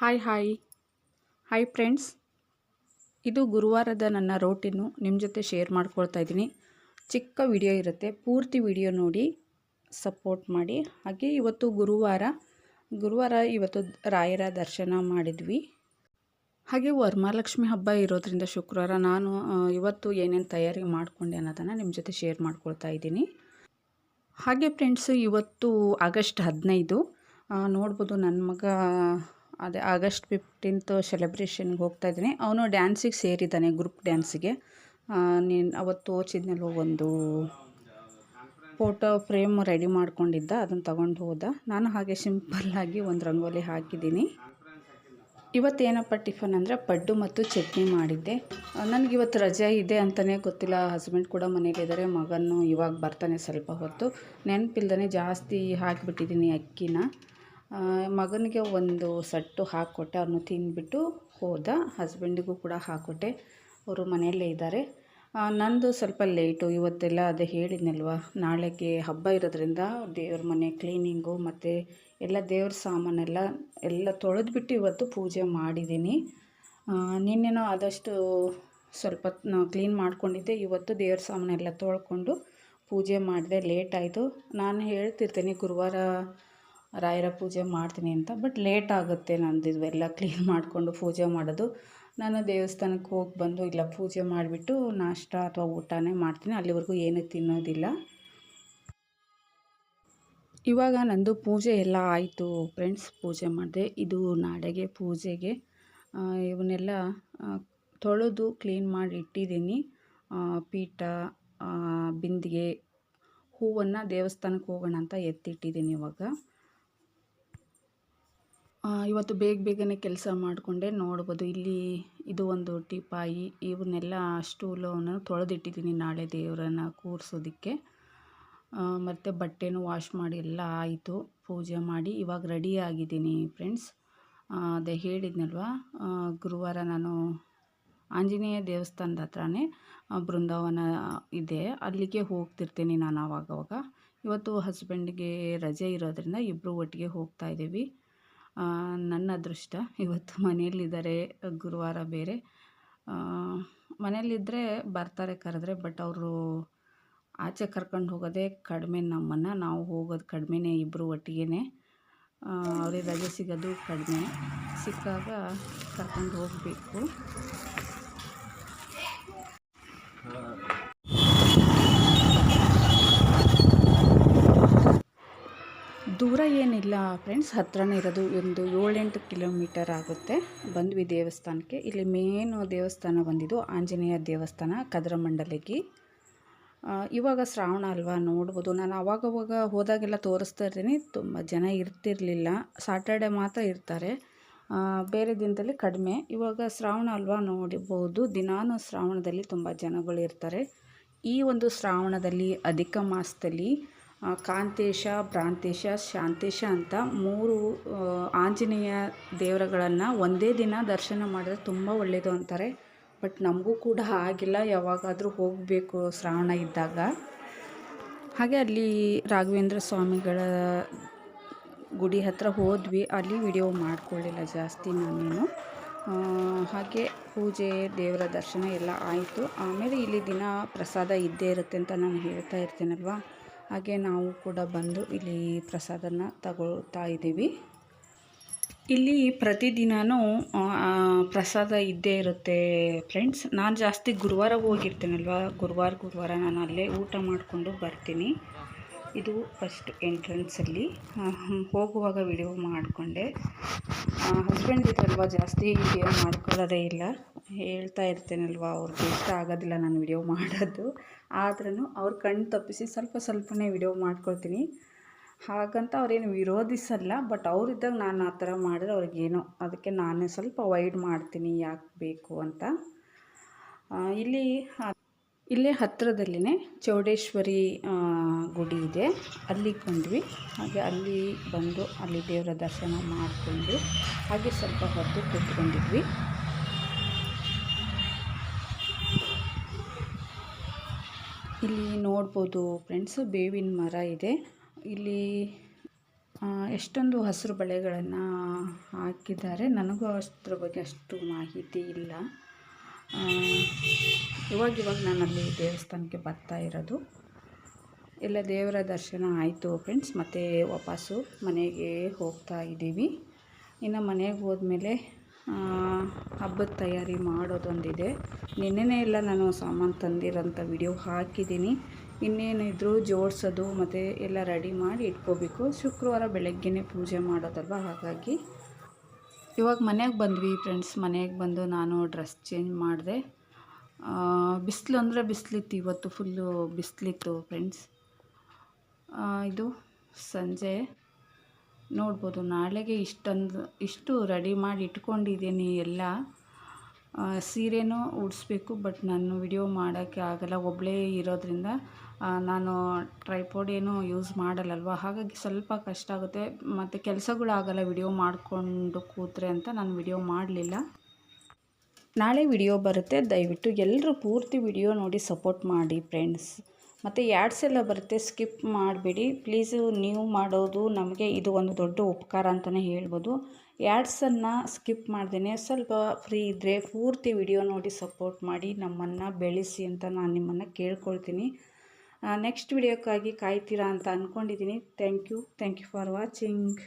Hi hi. Hi friends. ಇದು ಗುರುವಾರದ ನನ್ನ ರೋಟಿನು. ನಿಮ್ಮ ಜೊತೆ ಶೇರ್ ಮಾಡ್ಕೊಳ್ತಾ ಇದ್ದೀನಿ. ಚಿಕ್ಕ ವಿಡಿಯೋ ಇರುತ್ತೆ. ಪೂರ್ತಿ ವಿಡಿಯೋ ನೋಡಿ ಸಪೋರ್ಟ್ ಮಾಡಿ. ಹಾಗೆ ಇವತ್ತು ಗುರುವಾರ ಗುರುವಾರ ಇವತ್ತು ರಾಯರ ದರ್ಶನ ಮಾಡಿದ್ವಿ. ಹಾಗೆ ವರಮಹಾಲಕ್ಷ್ಮಿ ಹಬ್ಬ ಇರೋದ್ರಿಂದ ಶುಕ್ರವಾರ ನಾನು ಇವತ್ತು ಏನೇನು ತಯಾರಿ ಮಾಡಿಕೊಂಡೆ ಅನ್ನೋದನ್ನು ನಿಮ್ಮ ಜೊತೆ ಶೇರ್ ಮಾಡ್ಕೊಳ್ತಾ ಇದ್ದೀನಿ. ಹಾಗೆ ಫ್ರೆಂಡ್ಸು, ಇವತ್ತು ಆಗಸ್ಟ್ ಹದಿನೈದು ನೋಡ್ಬೋದು ನನ್ನ ಮಗ ಅದೇ ಆಗಸ್ಟ್ ಫಿಫ್ಟೀನ್ತ್ ಸೆಲೆಬ್ರೇಷನ್ಗೆ ಹೋಗ್ತಾ ಇದ್ದೀನಿ. ಅವನು ಡ್ಯಾನ್ಸಿಗೆ ಸೇರಿದ್ದಾನೆ, ಗ್ರೂಪ್ ಡ್ಯಾನ್ಸಿಗೆ. ನೀನು ಅವತ್ತು ತೋಚಿದ್ನಲ್ವ ಒಂದು ಫೋಟೋ ಫ್ರೇಮ್ ರೆಡಿ ಮಾಡ್ಕೊಂಡಿದ್ದ, ಅದನ್ನು ತಗೊಂಡು ಹೋದ. ನಾನು ಹಾಗೆ ಸಿಂಪಲ್ಲಾಗಿ ಒಂದು ರಂಗೋಲಿ ಹಾಕಿದ್ದೀನಿ. ಇವತ್ತೇನಪ್ಪ ಟಿಫನ್ ಅಂದರೆ ಪಡ್ಡು ಮತ್ತು ಚಟ್ನಿ ಮಾಡಿದ್ದೆ. ನನಗಿವತ್ತು ರಜೆ ಇದೆ ಅಂತಲೇ ಗೊತ್ತಿಲ್ಲ. ಹಸ್ಬೆಂಡ್ ಕೂಡ ಮನೇಲಿದ್ದಾರೆ ಮಗನು ಇವಾಗ ಬರ್ತಾನೆ ಸ್ವಲ್ಪ ಹೊತ್ತು. ನೆನಪಿಲ್ದೇ ಜಾಸ್ತಿ ಹಾಕಿಬಿಟ್ಟಿದ್ದೀನಿ ಅಕ್ಕಿನ. ಮಗನಿಗೆ ಒಂದು ಸಟ್ಟು ಹಾಕ್ಕೊಟ್ಟೆ ಅವನು ತಿಂದುಬಿಟ್ಟು ಹೋದ. ಹಸ್ಬೆಂಡಿಗೂ ಕೂಡ ಹಾಕ್ಕೊಟ್ಟೆ. ಅವರು ಮನೆಯಲ್ಲೇ ಇದ್ದಾರೆ. ನಂದು ಸ್ವಲ್ಪ ಲೇಟು ಇವತ್ತೆಲ್ಲ ಅದೇ ಹೇಳಿದ್ನಲ್ವ, ನಾಳೆಗೆ ಹಬ್ಬ ಇರೋದ್ರಿಂದ ದೇವ್ರ ಮನೆ ಕ್ಲೀನಿಂಗು ಮತ್ತು ಎಲ್ಲ ದೇವ್ರ ಸಾಮಾನೆಲ್ಲ ಎಲ್ಲ ತೊಳೆದ್ಬಿಟ್ಟು ಇವತ್ತು ಪೂಜೆ ಮಾಡಿದ್ದೀನಿ. ನಿನ್ನೆನೋ ಆದಷ್ಟು ಸ್ವಲ್ಪ ಕ್ಲೀನ್ ಮಾಡ್ಕೊಂಡಿದ್ದೆ. ಇವತ್ತು ದೇವ್ರ ಸಾಮಾನೆಲ್ಲ ತೊಳ್ಕೊಂಡು ಪೂಜೆ ಮಾಡಿದೆ. ಲೇಟ್ ಆಯಿತು. ನಾನು ಹೇಳ್ತಿರ್ತೀನಿ ಗುರುವಾರ ರಾಯರ ಪೂಜೆ ಮಾಡ್ತೀನಿ ಅಂತ. ಬಟ್ ಲೇಟ್ ಆಗುತ್ತೆ ನಂದು ಇವೆಲ್ಲ ಕ್ಲೀನ್ ಮಾಡಿಕೊಂಡು ಪೂಜೆ ಮಾಡೋದು. ನಾನು ದೇವಸ್ಥಾನಕ್ಕೆ ಹೋಗಿ ಬಂದು ಇಲ್ಲ ಪೂಜೆ ಮಾಡಿಬಿಟ್ಟು ನಾಷ್ಟ ಅಥವಾ ಊಟನೇ ಮಾಡ್ತೀನಿ. ಅಲ್ಲಿವರೆಗೂ ಏನೂ ತಿನ್ನೋದಿಲ್ಲ. ಇವಾಗ ನಂದು ಪೂಜೆ ಎಲ್ಲ ಆಯಿತು. ಫ್ರೆಂಡ್ಸ್ ಪೂಜೆ ಮಾಡಿದೆ. ಇದು ನಾಡೆಗೆ ಪೂಜೆಗೆ. ಇವನ್ನೆಲ್ಲ ತೊಳೆದು ಕ್ಲೀನ್ ಮಾಡಿ ಇಟ್ಟಿದ್ದೀನಿ. ಪೀಠ ಬಿಂದಿಗೆ ಹೂವನ್ನು ದೇವಸ್ಥಾನಕ್ಕೆ ಹೋಗೋಣ ಅಂತ ಎತ್ತಿಟ್ಟಿದ್ದೀನಿ ಇವಾಗ. ಇವತ್ತು ಬೇಗ ಬೇಗನೆ ಕೆಲಸ ಮಾಡಿಕೊಂಡೆ, ನೋಡ್ಬೋದು. ಇಲ್ಲಿ ಇದು ಒಂದು ಟಿಪಾಯಿ. ಇವನ್ನೆಲ್ಲ ಸ್ಟೂಲನ್ನು ತೊಳೆದಿಟ್ಟಿದ್ದೀನಿ ನಾಳೆ ದೇವರನ್ನು ಕೂರಿಸೋದಕ್ಕೆ. ಮತ್ತು ಬಟ್ಟೆನೂ ವಾಶ್ ಮಾಡಿ ಎಲ್ಲ ಆಯಿತು. ಪೂಜೆ ಮಾಡಿ ಇವಾಗ ರೆಡಿ ಆಗಿದ್ದೀನಿ ಫ್ರೆಂಡ್ಸ್ ಅದೇ ಹೇಳಿದ್ನಲ್ವ ಗುರುವಾರ ನಾನು ಆಂಜನೇಯ ದೇವಸ್ಥಾನದ ಹತ್ರನೇ ಬೃಂದಾವನ ಇದೆ. ಅಲ್ಲಿಗೆ ಹೋಗ್ತಿರ್ತೀನಿ ನಾನು ಆವಾಗವಾಗ. ಇವತ್ತು ಹಸ್ಬೆಂಡ್ಗೆ ರಜೆ ಇರೋದ್ರಿಂದ ಇಬ್ಬರು ಒಟ್ಟಿಗೆ ಹೋಗ್ತಾ ಇದ್ದೀವಿ. ನನ್ನ ಅದೃಷ್ಟ. ಇವತ್ತು ಮನೆಯಲ್ಲಿದ್ದಾರೆ ಗುರುವಾರ ಬೇರೆ. ಮನೆಯಲ್ಲಿದ್ದರೆ ಬರ್ತಾರೆ ಕರೆದ್ರೆ, ಬಟ್ ಅವರು ಆಚೆ ಕರ್ಕೊಂಡು ಹೋಗೋದೇ ಕಡಿಮೆ ನಮ್ಮನ್ನು. ನಾವು ಹೋಗೋದು ಕಡಿಮೆನೇ ಇಬ್ಬರು ಒಟ್ಟಿಗೆ ಅವ್ರಿಗೆ ರಜೆ ಸಿಗೋದು ಕಡಿಮೆ. ಸಿಕ್ಕಾಗ ಕರ್ಕೊಂಡು ಹೋಗಬೇಕು. ಏನಿಲ್ಲ ಫ್ರೆಂಡ್ಸ್ ಹತ್ರನೇ ಇರೋದು ಒಂದು ಏಳೆಂಟು ಕಿಲೋಮೀಟರ್ ಆಗುತ್ತೆ. ಬಂದ್ವಿ ದೇವಸ್ಥಾನಕ್ಕೆ. ಇಲ್ಲಿ ಮೇನ್ ದೇವಸ್ಥಾನ ಬಂದಿದ್ದು ಆಂಜನೇಯ ದೇವಸ್ಥಾನ ಕದ್ರಮಂಡಲಿಗೆ ಇವಾಗ ಶ್ರಾವಣ ಅಲ್ವಾ? ನೋಡ್ಬೋದು. ನಾನು ಅವಾಗವಾಗ ಹೋದಾಗೆಲ್ಲ ತೋರಿಸ್ತಾ ಇರ್ತೀನಿ. ತುಂಬ ಜನ ಇರ್ತಿರಲಿಲ್ಲ. ಸಾಟರ್ಡೆ ಮಾತ್ರ ಇರ್ತಾರೆ. ಬೇರೆ ದಿನದಲ್ಲಿ ಕಡಿಮೆ. ಇವಾಗ ಶ್ರಾವಣ ಅಲ್ವಾ ನೋಡಬಹುದು ದಿನಾನು ಶ್ರಾವಣದಲ್ಲಿ ತುಂಬ ಜನಗಳು ಇರ್ತಾರೆ. ಈ ಒಂದು ಶ್ರಾವಣದಲ್ಲಿ, ಅಧಿಕ ಮಾಸದಲ್ಲಿ ಕಾಂತೇಶ ಪ್ರಾಂತೇಶ ಶಾಂತೇಶ ಅಂತ ಮೂರು ಆಂಜನೇಯ ದೇವರುಗಳನ್ನು ಒಂದೇ ದಿನ ದರ್ಶನ ಮಾಡಿದ್ರೆ ತುಂಬ ಒಳ್ಳೆಯದು ಅಂತಾರೆ. ಬಟ್ ನಮಗೂ ಕೂಡ ಆಗಿಲ್ಲ, ಯಾವಾಗಾದರೂ ಹೋಗಬೇಕು ಶ್ರಾವಣ ಇದ್ದಾಗ. ಹಾಗೆ ಅಲ್ಲಿ ರಾಘವೇಂದ್ರ ಸ್ವಾಮಿಗಳ ಗುಡಿ ಹತ್ರ ಹೋದ್ವಿ. ಅಲ್ಲಿ ವಿಡಿಯೋ ಮಾಡಿಕೊಳ್ಳಿಲ್ಲ ಜಾಸ್ತಿ ನಾನೇನು. ಹಾಗೆ ಪೂಜೆ, ದೇವರ ದರ್ಶನ ಎಲ್ಲ ಆಯಿತು. ಆಮೇಲೆ ಇಲ್ಲಿ ದಿನ ಪ್ರಸಾದ ಇದ್ದೇ ಇರುತ್ತೆ ಅಂತ ನಾನು ಹೇಳ್ತಾ ಇರ್ತೀನಲ್ವ? ಹಾಗೆ ನಾವು ಕೂಡ ಬಂದು ಇಲ್ಲಿ ಪ್ರಸಾದನ ತಗೊಳ್ತಾ ಇದ್ದೀವಿ. ಇಲ್ಲಿ ಪ್ರತಿದಿನವೂ ಪ್ರಸಾದ ಇದ್ದೇ ಇರುತ್ತೆ ಫ್ರೆಂಡ್ಸ್ ನಾನು ಜಾಸ್ತಿ ಗುರುವಾರ ಹೋಗಿರ್ತೀನಲ್ವ? ಗುರುವಾರ ಗುರುವಾರ ನಾನು ಅಲ್ಲೇ ಊಟ ಮಾಡಿಕೊಂಡು ಬರ್ತೀನಿ. ಇದು ಫಸ್ಟ್ ಎಂಟ್ರೆನ್ಸಲ್ಲಿ ಹೋಗುವಾಗ ವಿಡಿಯೋ ಮಾಡಿಕೊಂಡೆ. ಹಸ್ಬೆಂಡ್ ಇದ್ರಲ್ವ ಜಾಸ್ತಿ ವಿಡಿಯೋ ಮಾಡ್ಕೊಳ್ಳೋದೇ ಇಲ್ಲ. ಹೇಳ್ತಾ ಇರ್ತೇನಲ್ವ, ಅವ್ರಿಗೆ ಇಷ್ಟ ಆಗೋದಿಲ್ಲ ನಾನು ವಿಡಿಯೋ ಮಾಡೋದು. ಆದ್ರೂ ಅವ್ರ ಕಣ್ಣು ತಪ್ಪಿಸಿ ಸ್ವಲ್ಪ ಸ್ವಲ್ಪನೇ ವಿಡಿಯೋ ಮಾಡ್ಕೊಳ್ತೀನಿ. ಹಾಗಂತ ಅವ್ರೇನು ವಿರೋಧಿಸಲ್ಲ ಬಟ್ ಅವರಿದ್ದಾಗ ನಾನು ಆ ಥರ ಮಾಡಿದ್ರೆ ಅವ್ರಿಗೇನೋ ಅದಕ್ಕೆ ನಾನೇ ಸ್ವಲ್ಪ ಅವಾಯ್ಡ್ ಮಾಡ್ತೀನಿ, ಯಾಕೆ ಬೇಕು ಅಂತ. ಇಲ್ಲಿ ಇಲ್ಲೇ ಹತ್ತಿರದಲ್ಲಿನೇ ಚೌಡೇಶ್ವರಿ ಗುಡಿ ಇದೆ. ಅಲ್ಲಿಗೆ ಬಂದ್ವಿ ಹಾಗೆ ಅಲ್ಲಿ ಬಂದು ಅಲ್ಲಿ ದೇವರ ದರ್ಶನ ಮಾಡಿಕೊಂಡು, ಹಾಗೆ ಸ್ವಲ್ಪ ಹೊತ್ತು ಕೂತ್ಕೊಂಡಿದ್ವಿ. ಇಲ್ಲಿ ನೋಡ್ಬೋದು ಫ್ರೆಂಡ್ಸ್ ಬೇವಿನ ಮರ ಇದೆ. ಇಲ್ಲಿ ಎಷ್ಟೊಂದು ಹಸಿರು ಬಳೆಗಳನ್ನು ಹಾಕಿದ್ದಾರೆ. ನನಗೂ ಅಷ್ಟರ ಬಗ್ಗೆ ಅಷ್ಟು ಮಾಹಿತಿ ಇಲ್ಲ. ಇವಾಗಿವಾಗ ಇವಾಗ ಇವಾಗ ನಾನು ಅಲ್ಲಿ ದೇವಸ್ಥಾನಕ್ಕೆ ಬರ್ತಾ ಇರೋದು. ಎಲ್ಲ ದೇವರ ದರ್ಶನ ಆಯಿತು ಫ್ರೆಂಡ್ಸ್ ಮತ್ತು ವಾಪಸ್ಸು ಮನೆಗೆ ಹೋಗ್ತಾ ಇದ್ದೀವಿ. ಇನ್ನು ಮನೆಗೆ ಹೋದ್ಮೇಲೆ ಹಬ್ಬದ ತಯಾರಿ ಮಾಡೋದೊಂದಿದೆ. ನಿನ್ನೆನೇ ಎಲ್ಲ ನಾನು ಸಾಮಾನು ತಂದಿರೋಂಥ ವಿಡಿಯೋ ಹಾಕಿದ್ದೀನಿ. ಇನ್ನೇನಿದ್ರು ಜೋಡಿಸೋದು ಮತ್ತು ಎಲ್ಲ ರೆಡಿ ಮಾಡಿ ಇಟ್ಕೋಬೇಕು. ಶುಕ್ರವಾರ ಬೆಳಗ್ಗೆನೇ ಪೂಜೆ ಮಾಡೋದಲ್ವ? ಹಾಗಾಗಿ ಇವಾಗ ಮನೆಗೆ ಬಂದ್ವಿ ಫ್ರೆಂಡ್ಸ್ ಮನೆಗೆ ಬಂದು ನಾನು ಡ್ರೆಸ್ ಚೇಂಜ್ ಮಾಡಿದೆ. ಬಿಸಿಲು ಅಂದರೆ ಬಿಸಿಲಿತ್ತು ಇವತ್ತು ಫುಲ್ಲು ಬಿಸಿಲಿತ್ತು ಫ್ರೆಂಡ್ಸ್ ಇದು ಸಂಜೆ. ನೋಡ್ಬೋದು. ನಾಳೆಗೆ ಇಷ್ಟೊಂದು, ಇಷ್ಟು ರೆಡಿ ಮಾಡಿ ಇಟ್ಕೊಂಡಿದ್ದೀನಿ ಎಲ್ಲ. ಸೀರೆನೂ ಉಡಿಸ್ಬೇಕು, ಬಟ್ ನಾನು ವಿಡಿಯೋ ಮಾಡೋಕ್ಕೆ ಆಗಲ್ಲ. ಒಬ್ಬಳೇ ಇರೋದ್ರಿಂದ ನಾನು ಟ್ರೈಪೋಡ್ ಏನೂ ಯೂಸ್ ಮಾಡಲ್ಲಲ್ವ? ಹಾಗಾಗಿ ಸ್ವಲ್ಪ ಕಷ್ಟ ಆಗುತ್ತೆ. ಮತ್ತು ಕೆಲಸಗಳಾಗಲ್ಲ ವಿಡಿಯೋ ಮಾಡಿಕೊಂಡು ಕೂತ್ರೆ ಅಂತ ನಾನು ವಿಡಿಯೋ ಮಾಡಲಿಲ್ಲ. ನಾಳೆ ವಿಡಿಯೋ ಬರುತ್ತೆ. ದಯವಿಟ್ಟು ಎಲ್ಲರೂ ಪೂರ್ತಿ ವಿಡಿಯೋ ನೋಡಿ ಸಪೋರ್ಟ್ ಮಾಡಿ, ಫ್ರೆಂಡ್ಸ್. ಮತ್ತು ಯಾಡ್ಸ್ ಎಲ್ಲ ಬರುತ್ತೆ ಸ್ಕಿಪ್ ಮಾಡಬೇಡಿ. ಪ್ಲೀಸು ನೀವು ಮಾಡೋದು ನಮಗೆ ಇದು ಒಂದು ದೊಡ್ಡ ಉಪಕಾರ ಅಂತಲೇ ಹೇಳ್ಬೋದು. ಯಾಡ್ಸನ್ನು ಸ್ಕಿಪ್ ಮಾಡ್ದೇ ಸ್ವಲ್ಪ ಫ್ರೀ ಇದ್ದರೆ ಪೂರ್ತಿ ವಿಡಿಯೋ ನೋಡಿ ಸಪೋರ್ಟ್ ಮಾಡಿ ನಮ್ಮನ್ನು ಬೆಳೆಸಿ ಅಂತ ನಾನು ನಿಮ್ಮನ್ನು ಕೇಳ್ಕೊಳ್ತೀನಿ. ನೆಕ್ಸ್ಟ್ ವಿಡಿಯೋಕ್ಕಾಗಿ ಕಾಯ್ತೀರಾ ಅಂತ ಅಂದ್ಕೊಂಡಿದ್ದೀನಿ thank you thank you for watching